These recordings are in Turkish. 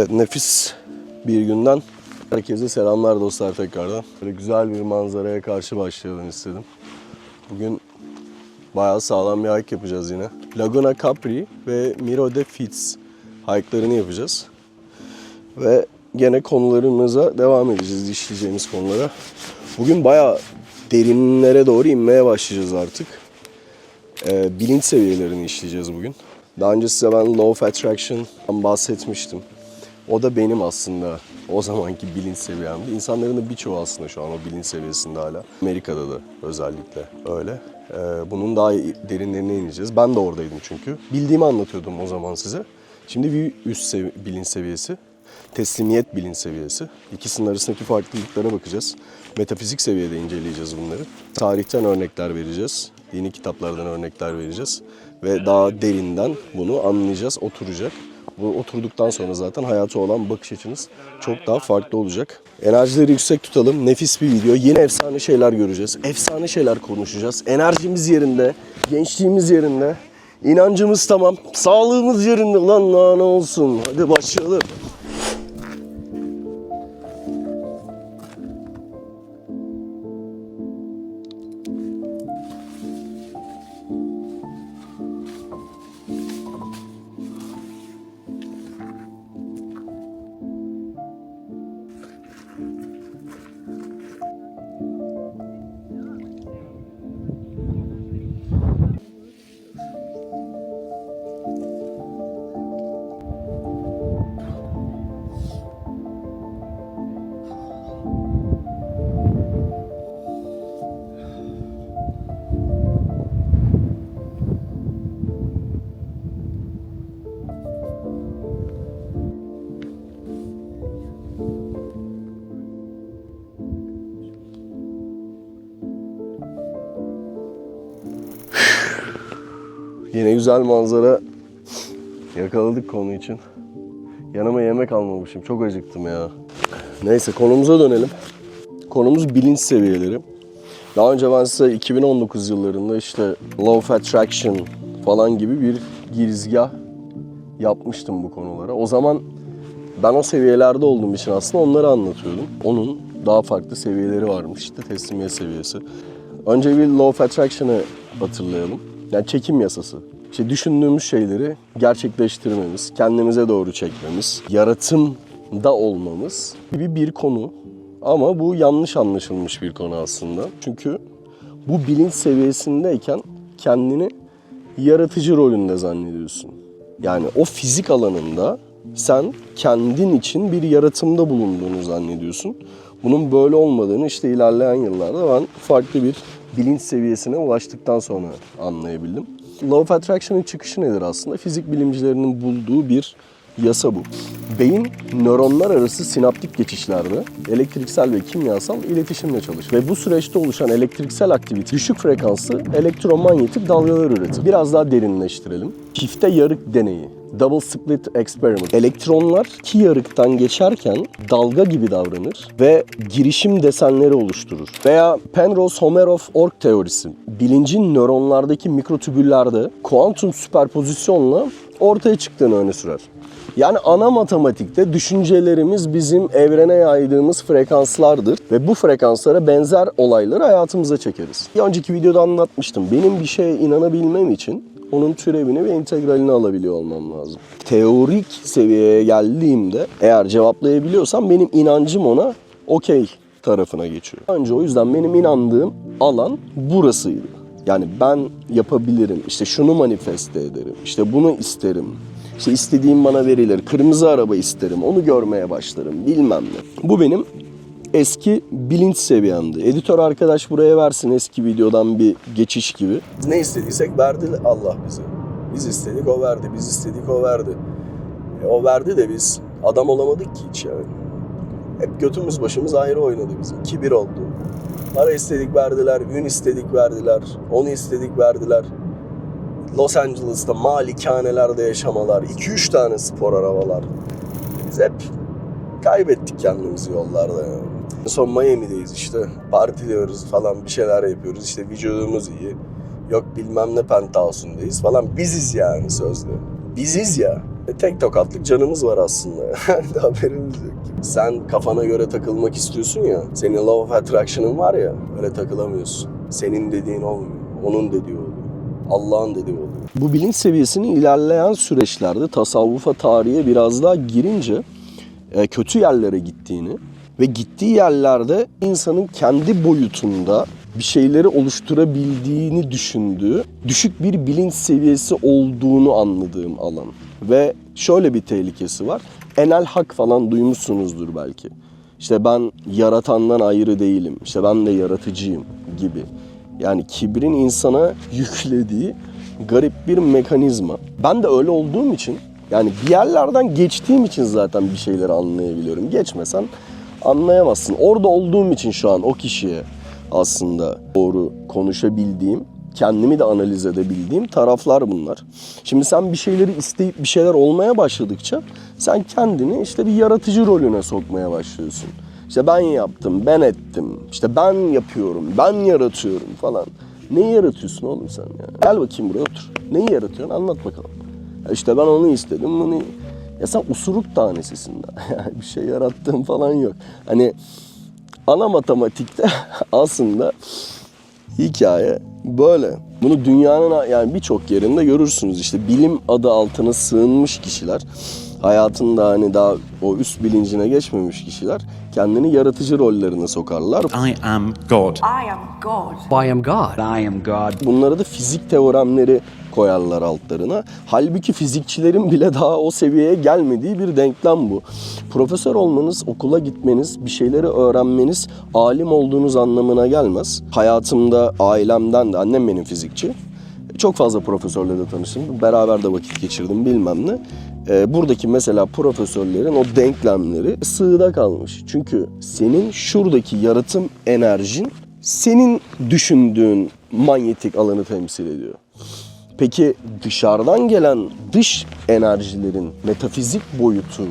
Evet nefis bir günden herkese selamlar dostlar tekrardan. Böyle güzel bir manzaraya karşı başlayalım istedim. Bugün bayağı sağlam bir hike yapacağız yine. Laguna Capri ve Miro de Fitz hike'larını yapacağız. Ve gene konularımıza devam edeceğiz, işleyeceğimiz konulara. Bugün bayağı derinlere doğru inmeye başlayacağız artık. Ee, bilinç seviyelerini işleyeceğiz bugün. Daha önce size ben Law of Attraction'dan bahsetmiştim. O da benim aslında o zamanki bilinç seviyemdi. İnsanların da birçoğu aslında şu an o bilinç seviyesinde hala. Amerika'da da özellikle öyle. Ee, bunun daha derinlerine ineceğiz. Ben de oradaydım çünkü. Bildiğimi anlatıyordum o zaman size. Şimdi bir üst sevi- bilinç seviyesi. Teslimiyet bilinç seviyesi. İkisinin arasındaki farklılıklara bakacağız. Metafizik seviyede inceleyeceğiz bunları. Tarihten örnekler vereceğiz. Dini kitaplardan örnekler vereceğiz. Ve daha derinden bunu anlayacağız, oturacak. Oturduktan sonra zaten hayata olan bakış açınız çok daha farklı olacak. Enerjileri yüksek tutalım. Nefis bir video. Yine efsane şeyler göreceğiz. Efsane şeyler konuşacağız. Enerjimiz yerinde, gençliğimiz yerinde. inancımız tamam. Sağlığımız yerinde. Ulan daha ne olsun. Hadi başlayalım. Yine güzel manzara yakaladık konu için. Yanıma yemek almamışım. Çok acıktım ya. Neyse konumuza dönelim. Konumuz bilinç seviyeleri. Daha önce ben size 2019 yıllarında işte Law of Attraction falan gibi bir girizgah yapmıştım bu konulara. O zaman ben o seviyelerde olduğum için aslında onları anlatıyordum. Onun daha farklı seviyeleri varmış işte teslimiyet seviyesi. Önce bir Law of Attraction'ı hatırlayalım. Yani çekim yasası. İşte düşündüğümüz şeyleri gerçekleştirmemiz, kendimize doğru çekmemiz, yaratımda olmamız gibi bir konu. Ama bu yanlış anlaşılmış bir konu aslında. Çünkü bu bilinç seviyesindeyken kendini yaratıcı rolünde zannediyorsun. Yani o fizik alanında sen kendin için bir yaratımda bulunduğunu zannediyorsun. Bunun böyle olmadığını işte ilerleyen yıllarda ben farklı bir bilinç seviyesine ulaştıktan sonra anlayabildim. Law of Attraction'ın çıkışı nedir aslında? Fizik bilimcilerinin bulduğu bir yasa bu. Beyin nöronlar arası sinaptik geçişlerde elektriksel ve kimyasal iletişimle çalışır. Ve bu süreçte oluşan elektriksel aktivite düşük frekanslı elektromanyetik dalgalar üretir. Biraz daha derinleştirelim. Çifte yarık deneyi. Double Slit Experiment. Elektronlar iki yarıktan geçerken dalga gibi davranır ve girişim desenleri oluşturur. Veya Penrose-Homeroff-Ork teorisi. Bilincin nöronlardaki mikrotübüllerde kuantum süperpozisyonla ortaya çıktığını öne sürer. Yani ana matematikte düşüncelerimiz bizim evrene yaydığımız frekanslardır ve bu frekanslara benzer olayları hayatımıza çekeriz. Bir önceki videoda anlatmıştım. Benim bir şeye inanabilmem için onun türevini ve integralini alabiliyor olmam lazım. Teorik seviyeye geldiğimde eğer cevaplayabiliyorsam benim inancım ona okey tarafına geçiyor. Önce o yüzden benim inandığım alan burasıydı. Yani ben yapabilirim, işte şunu manifeste ederim, işte bunu isterim, işte istediğim bana verilir, kırmızı araba isterim, onu görmeye başlarım, bilmem ne. Bu benim eski bilinç seviyemdi. Editör arkadaş buraya versin eski videodan bir geçiş gibi. Ne istediysek verdi Allah bize. Biz istedik o verdi, biz istedik o verdi. E, o verdi de biz adam olamadık ki hiç yani. Hep götümüz başımız ayrı oynadı bizim. Kibir oldu. Para istedik verdiler, ün istedik verdiler, onu istedik verdiler. Los Angeles'ta malikanelerde yaşamalar, 2-3 tane spor arabalar. Biz hep kaybettik kendimizi yollarda yani. Son Miami'deyiz işte. Partiliyoruz falan bir şeyler yapıyoruz. İşte vücudumuz iyi. Yok bilmem ne penthouse'undayız falan. Biziz yani sözde. Biziz ya. E, tek tokatlık canımız var aslında. Haberimiz yok. Sen kafana göre takılmak istiyorsun ya. Senin law of attraction'ın var ya. Öyle takılamıyorsun. Senin dediğin olmuyor. Onun dediği oluyor. Allah'ın dediği oluyor. Bu bilinç seviyesini ilerleyen süreçlerde tasavvufa tarihe biraz daha girince kötü yerlere gittiğini ve gittiği yerlerde insanın kendi boyutunda bir şeyleri oluşturabildiğini düşündüğü düşük bir bilinç seviyesi olduğunu anladığım alan. Ve şöyle bir tehlikesi var. Enel hak falan duymuşsunuzdur belki. İşte ben yaratandan ayrı değilim. İşte ben de yaratıcıyım gibi. Yani kibrin insana yüklediği garip bir mekanizma. Ben de öyle olduğum için yani bir yerlerden geçtiğim için zaten bir şeyleri anlayabiliyorum. Geçmesen anlayamazsın. Orada olduğum için şu an o kişiye aslında doğru konuşabildiğim, kendimi de analiz edebildiğim taraflar bunlar. Şimdi sen bir şeyleri isteyip bir şeyler olmaya başladıkça sen kendini işte bir yaratıcı rolüne sokmaya başlıyorsun. İşte ben yaptım, ben ettim, işte ben yapıyorum, ben yaratıyorum falan. Neyi yaratıyorsun oğlum sen ya? Gel bakayım buraya otur. Neyi yaratıyorsun anlat bakalım. İşte ben onu istedim, bunu... Ya sen usuruk tanesisin daha. Yani bir şey yarattığın falan yok. Hani ana matematikte aslında hikaye böyle. Bunu dünyanın yani birçok yerinde görürsünüz. İşte bilim adı altına sığınmış kişiler, hayatında hani daha o üst bilincine geçmemiş kişiler kendini yaratıcı rollerine sokarlar. I am God. I am God. I am God. I am God. Bunlara da fizik teoremleri koyarlar altlarına. Halbuki fizikçilerin bile daha o seviyeye gelmediği bir denklem bu. Profesör olmanız, okula gitmeniz, bir şeyleri öğrenmeniz alim olduğunuz anlamına gelmez. Hayatımda ailemden de, annem benim fizikçi. Çok fazla profesörle de tanıştım. Beraber de vakit geçirdim bilmem ne. Ee, buradaki mesela profesörlerin o denklemleri sığda kalmış. Çünkü senin şuradaki yaratım enerjin senin düşündüğün manyetik alanı temsil ediyor. Peki dışarıdan gelen dış enerjilerin metafizik boyutu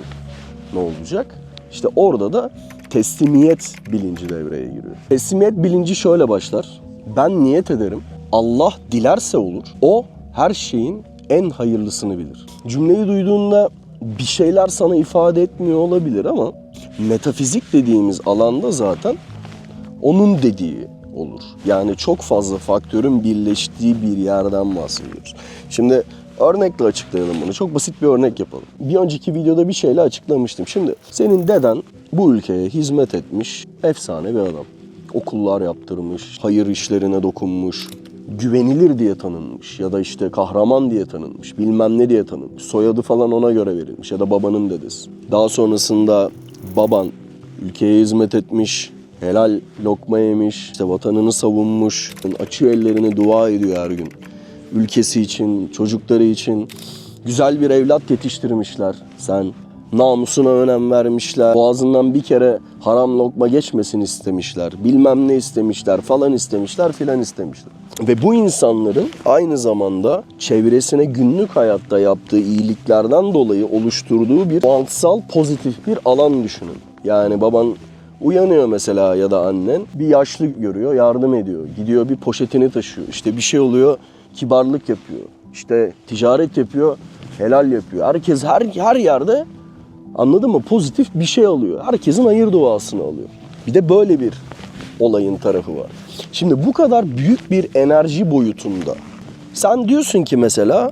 ne olacak? İşte orada da teslimiyet bilinci devreye giriyor. Teslimiyet bilinci şöyle başlar. Ben niyet ederim. Allah dilerse olur. O her şeyin en hayırlısını bilir. Cümleyi duyduğunda bir şeyler sana ifade etmiyor olabilir ama metafizik dediğimiz alanda zaten onun dediği olur. Yani çok fazla faktörün birleştiği bir yerden bahsediyoruz. Şimdi örnekle açıklayalım bunu. Çok basit bir örnek yapalım. Bir önceki videoda bir şeyle açıklamıştım. Şimdi senin deden bu ülkeye hizmet etmiş efsane bir adam. Okullar yaptırmış, hayır işlerine dokunmuş, güvenilir diye tanınmış ya da işte kahraman diye tanınmış, bilmem ne diye tanınmış. Soyadı falan ona göre verilmiş ya da babanın dedesi. Daha sonrasında baban ülkeye hizmet etmiş, helal lokma yemiş, işte vatanını savunmuş, açıyor ellerini dua ediyor her gün. Ülkesi için, çocukları için güzel bir evlat yetiştirmişler. Sen namusuna önem vermişler. Boğazından bir kere haram lokma geçmesin istemişler. Bilmem ne istemişler, falan istemişler, filan istemişler. Ve bu insanların aynı zamanda çevresine günlük hayatta yaptığı iyiliklerden dolayı oluşturduğu bir kuantsal pozitif bir alan düşünün. Yani baban Uyanıyor mesela ya da annen bir yaşlı görüyor yardım ediyor. Gidiyor bir poşetini taşıyor. İşte bir şey oluyor kibarlık yapıyor. İşte ticaret yapıyor helal yapıyor. Herkes her, her yerde anladın mı pozitif bir şey alıyor. Herkesin hayır duasını alıyor. Bir de böyle bir olayın tarafı var. Şimdi bu kadar büyük bir enerji boyutunda sen diyorsun ki mesela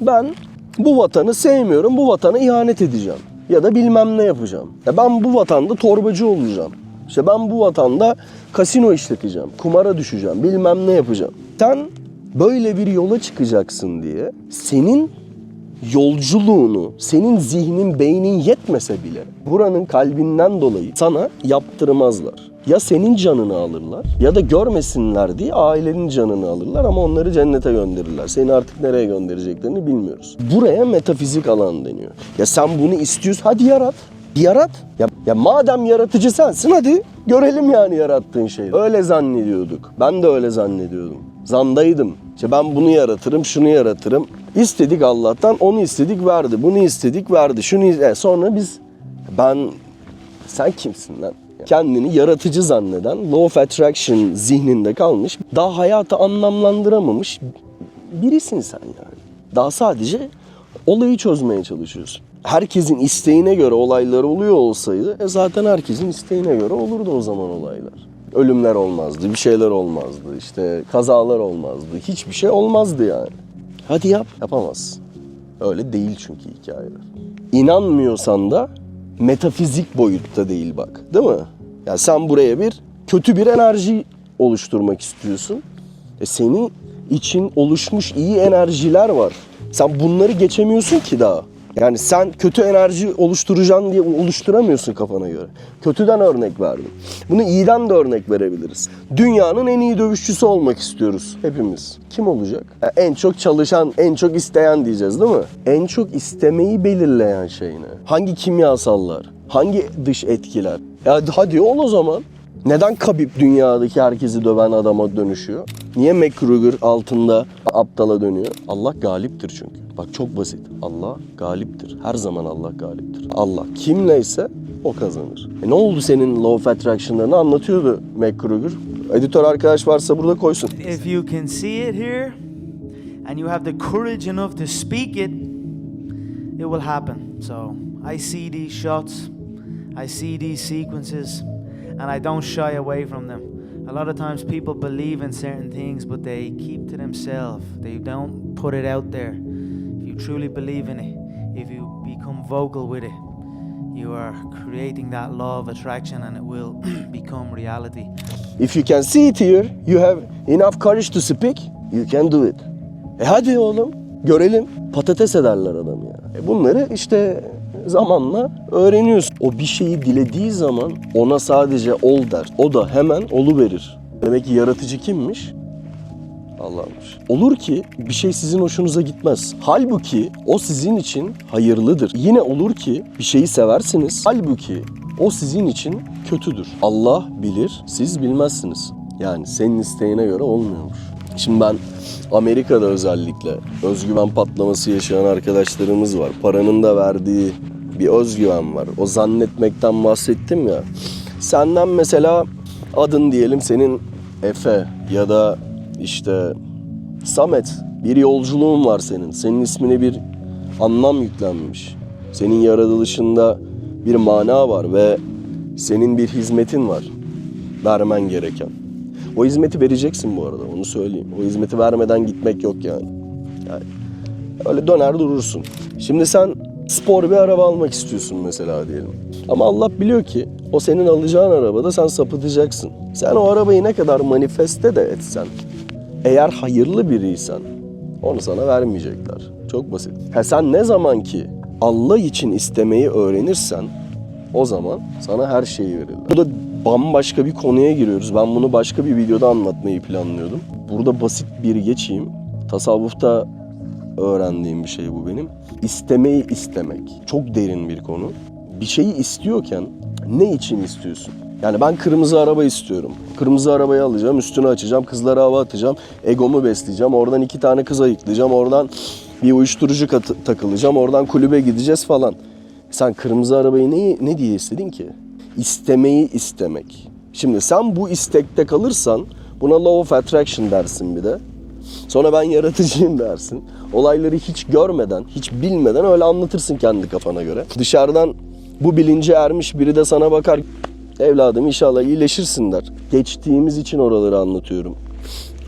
ben bu vatanı sevmiyorum, bu vatana ihanet edeceğim. Ya da bilmem ne yapacağım. Ya ben bu vatanda torbacı olacağım. İşte ben bu vatanda kasino işleteceğim, kumara düşeceğim, bilmem ne yapacağım. Sen böyle bir yola çıkacaksın diye senin yolculuğunu, senin zihnin, beynin yetmese bile buranın kalbinden dolayı sana yaptırmazlar. Ya senin canını alırlar ya da görmesinler diye ailenin canını alırlar ama onları cennete gönderirler. Seni artık nereye göndereceklerini bilmiyoruz. Buraya metafizik alan deniyor. Ya sen bunu istiyorsun hadi yarat. Yarat. Ya, ya madem yaratıcı sensin hadi görelim yani yarattığın şeyi. Öyle zannediyorduk. Ben de öyle zannediyordum. Zandaydım. İşte ben bunu yaratırım, şunu yaratırım. İstedik Allah'tan, onu istedik verdi. Bunu istedik verdi. Şunu is- sonra biz ben sen kimsin lan? Kendini yaratıcı zanneden, law of attraction zihninde kalmış, daha hayatı anlamlandıramamış birisin sen yani. Daha sadece Olayı çözmeye çalışıyorsun. Herkesin isteğine göre olaylar oluyor olsaydı e zaten herkesin isteğine göre olurdu o zaman olaylar. Ölümler olmazdı, bir şeyler olmazdı, işte kazalar olmazdı, hiçbir şey olmazdı yani. Hadi yap, yapamazsın. Öyle değil çünkü hikayeler. İnanmıyorsan da metafizik boyutta değil bak. Değil mi? Ya sen buraya bir kötü bir enerji oluşturmak istiyorsun. E senin için oluşmuş iyi enerjiler var. Sen bunları geçemiyorsun ki daha. Yani sen kötü enerji oluşturacaksın diye oluşturamıyorsun kafana göre. Kötüden örnek verdim. Bunu iyiden de örnek verebiliriz. Dünyanın en iyi dövüşçüsü olmak istiyoruz hepimiz. Kim olacak? Ya en çok çalışan, en çok isteyen diyeceğiz değil mi? En çok istemeyi belirleyen şey ne? Hangi kimyasallar? Hangi dış etkiler? Ya hadi ol o zaman. Neden Khabib dünyadaki herkesi döven adama dönüşüyor? Niye McGregor altında aptala dönüyor? Allah galiptir çünkü. Bak çok basit. Allah galiptir. Her zaman Allah galiptir. Allah kimleyse o kazanır. E ne oldu senin Law of Attraction'larını anlatıyordu McGregor. Editör arkadaş varsa burada koysun. If you can see it here and you have the courage enough to speak it, it will happen. So I see these shots, I see these sequences, and I don't shy away from them. A lot of times people believe in certain things, but they keep to themselves. They don't put it out there. If you truly believe in it, if you become vocal with it, you are creating that law of attraction and it will become reality. If you can see it here, you have enough courage to speak, you can do it. E hadi oğlum, görelim. Patates ederler adamı ya. E bunları işte zamanla öğreniyorsun. O bir şeyi dilediği zaman ona sadece ol der. O da hemen olu verir. Demek ki yaratıcı kimmiş? Allah'mış. Olur ki bir şey sizin hoşunuza gitmez. Halbuki o sizin için hayırlıdır. Yine olur ki bir şeyi seversiniz. Halbuki o sizin için kötüdür. Allah bilir, siz bilmezsiniz. Yani senin isteğine göre olmuyormuş. Şimdi ben Amerika'da özellikle özgüven patlaması yaşayan arkadaşlarımız var. Paranın da verdiği bir özgüven var. O zannetmekten bahsettim ya. Senden mesela adın diyelim senin Efe ya da işte Samet bir yolculuğun var senin. Senin ismine bir anlam yüklenmiş. Senin yaratılışında bir mana var ve senin bir hizmetin var. Vermen gereken. O hizmeti vereceksin bu arada onu söyleyeyim. O hizmeti vermeden gitmek yok yani. Yani öyle döner durursun. Şimdi sen spor bir araba almak istiyorsun mesela diyelim. Ama Allah biliyor ki o senin alacağın arabada sen sapıtacaksın. Sen o arabayı ne kadar manifeste de etsen, eğer hayırlı biriysen onu sana vermeyecekler. Çok basit. Ha sen ne zaman ki Allah için istemeyi öğrenirsen o zaman sana her şeyi verirler. Bu da bambaşka bir konuya giriyoruz. Ben bunu başka bir videoda anlatmayı planlıyordum. Burada basit bir geçeyim. Tasavvufta öğrendiğim bir şey bu benim. İstemeyi istemek. Çok derin bir konu. Bir şeyi istiyorken ne için istiyorsun? Yani ben kırmızı araba istiyorum. Kırmızı arabayı alacağım, üstünü açacağım, kızlara hava atacağım, egomu besleyeceğim. Oradan iki tane kız ayıklayacağım, oradan bir uyuşturucu takılacağım, oradan kulübe gideceğiz falan. Sen kırmızı arabayı ne, ne diye istedin ki? İstemeyi istemek. Şimdi sen bu istekte kalırsan buna law of attraction dersin bir de. Sonra ben yaratıcıyım dersin. Olayları hiç görmeden, hiç bilmeden öyle anlatırsın kendi kafana göre. Dışarıdan bu bilince ermiş biri de sana bakar. Evladım inşallah iyileşirsin der. Geçtiğimiz için oraları anlatıyorum.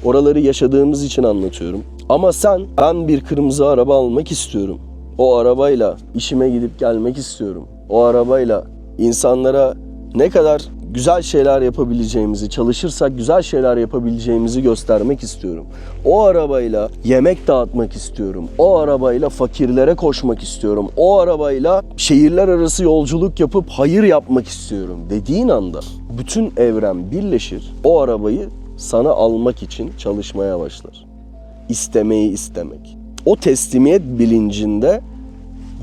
Oraları yaşadığımız için anlatıyorum. Ama sen ben bir kırmızı araba almak istiyorum. O arabayla işime gidip gelmek istiyorum. O arabayla insanlara ne kadar güzel şeyler yapabileceğimizi, çalışırsak güzel şeyler yapabileceğimizi göstermek istiyorum. O arabayla yemek dağıtmak istiyorum. O arabayla fakirlere koşmak istiyorum. O arabayla şehirler arası yolculuk yapıp hayır yapmak istiyorum dediğin anda bütün evren birleşir. O arabayı sana almak için çalışmaya başlar. İstemeyi istemek. O teslimiyet bilincinde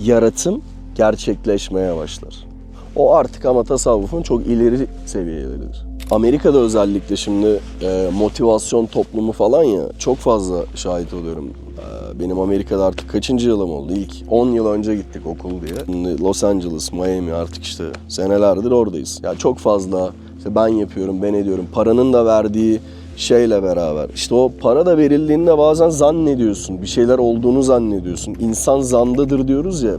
yaratım gerçekleşmeye başlar. O artık ama tasavvufun çok ileri seviyeleridir. Amerika'da özellikle şimdi e, motivasyon toplumu falan ya çok fazla şahit oluyorum. E, benim Amerika'da artık kaçıncı yılım oldu? İlk 10 yıl önce gittik okul diye. Şimdi Los Angeles, Miami artık işte senelerdir oradayız. Ya çok fazla işte ben yapıyorum, ben ediyorum. Paranın da verdiği şeyle beraber. İşte o para da verildiğinde bazen zannediyorsun. Bir şeyler olduğunu zannediyorsun. İnsan zandadır diyoruz ya.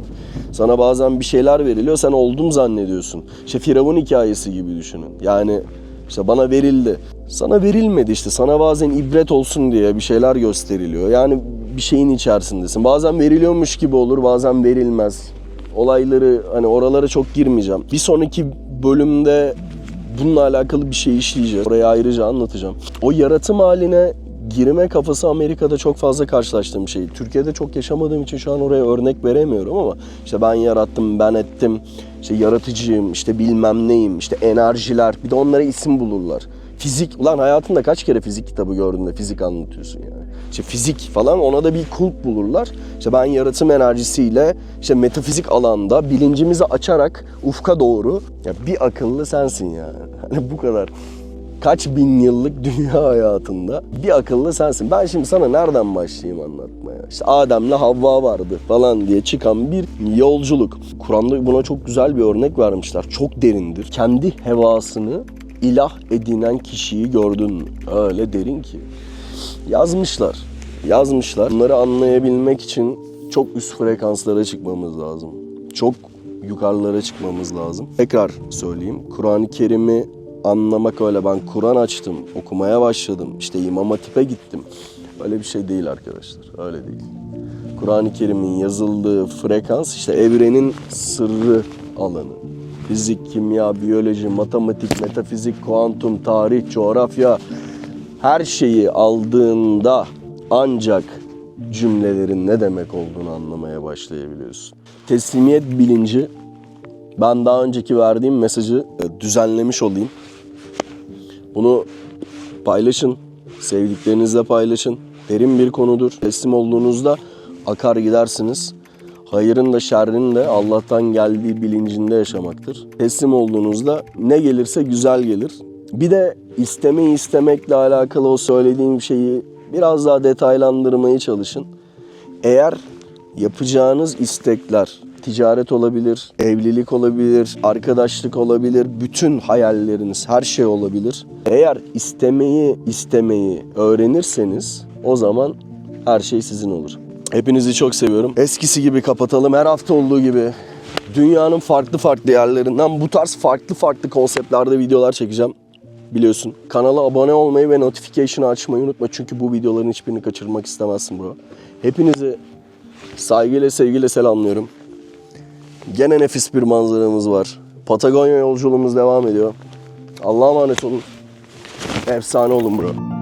Sana bazen bir şeyler veriliyor sen oldum zannediyorsun. İşte Firavun hikayesi gibi düşünün. Yani işte bana verildi. Sana verilmedi işte. Sana bazen ibret olsun diye bir şeyler gösteriliyor. Yani bir şeyin içerisindesin. Bazen veriliyormuş gibi olur, bazen verilmez. Olayları hani oralara çok girmeyeceğim. Bir sonraki bölümde bununla alakalı bir şey işleyeceğiz. Oraya ayrıca anlatacağım. O yaratım haline girme kafası Amerika'da çok fazla karşılaştığım şey. Türkiye'de çok yaşamadığım için şu an oraya örnek veremiyorum ama işte ben yarattım, ben ettim, işte yaratıcıyım, işte bilmem neyim, işte enerjiler. Bir de onlara isim bulurlar. Fizik, ulan hayatında kaç kere fizik kitabı gördün de fizik anlatıyorsun yani. İşte fizik falan ona da bir kulp bulurlar. İşte ben yaratım enerjisiyle işte metafizik alanda bilincimizi açarak ufka doğru ya bir akıllı sensin yani. Hani bu kadar kaç bin yıllık dünya hayatında bir akıllı sensin. Ben şimdi sana nereden başlayayım anlatmaya? İşte Adem'le Havva vardı falan diye çıkan bir yolculuk. Kur'an'da buna çok güzel bir örnek vermişler. Çok derindir. Kendi hevasını ilah edinen kişiyi gördün mü? Öyle derin ki. Yazmışlar. Yazmışlar. Bunları anlayabilmek için çok üst frekanslara çıkmamız lazım. Çok yukarılara çıkmamız lazım. Tekrar söyleyeyim. Kur'an-ı Kerim'i anlamak öyle. Ben Kur'an açtım, okumaya başladım. İşte İmam Hatip'e gittim. Öyle bir şey değil arkadaşlar. Öyle değil. Kur'an-ı Kerim'in yazıldığı frekans işte evrenin sırrı alanı. Fizik, kimya, biyoloji, matematik, metafizik, kuantum, tarih, coğrafya her şeyi aldığında ancak cümlelerin ne demek olduğunu anlamaya başlayabiliyorsun. Teslimiyet bilinci ben daha önceki verdiğim mesajı e, düzenlemiş olayım. Bunu paylaşın, sevdiklerinizle paylaşın. Derin bir konudur. Teslim olduğunuzda akar gidersiniz. Hayırın da şerrin de Allah'tan geldiği bilincinde yaşamaktır. Teslim olduğunuzda ne gelirse güzel gelir. Bir de istemeyi istemekle alakalı o söylediğim şeyi biraz daha detaylandırmaya çalışın. Eğer yapacağınız istekler ticaret olabilir, evlilik olabilir, arkadaşlık olabilir, bütün hayalleriniz, her şey olabilir. Eğer istemeyi istemeyi öğrenirseniz o zaman her şey sizin olur. Hepinizi çok seviyorum. Eskisi gibi kapatalım. Her hafta olduğu gibi dünyanın farklı farklı yerlerinden bu tarz farklı farklı konseptlerde videolar çekeceğim. Biliyorsun. Kanala abone olmayı ve notification'ı açmayı unutma. Çünkü bu videoların hiçbirini kaçırmak istemezsin bro. Hepinizi saygıyla sevgiyle selamlıyorum. Gene nefis bir manzaramız var. Patagonya yolculuğumuz devam ediyor. Allah'a emanet olun. Efsane olun bro.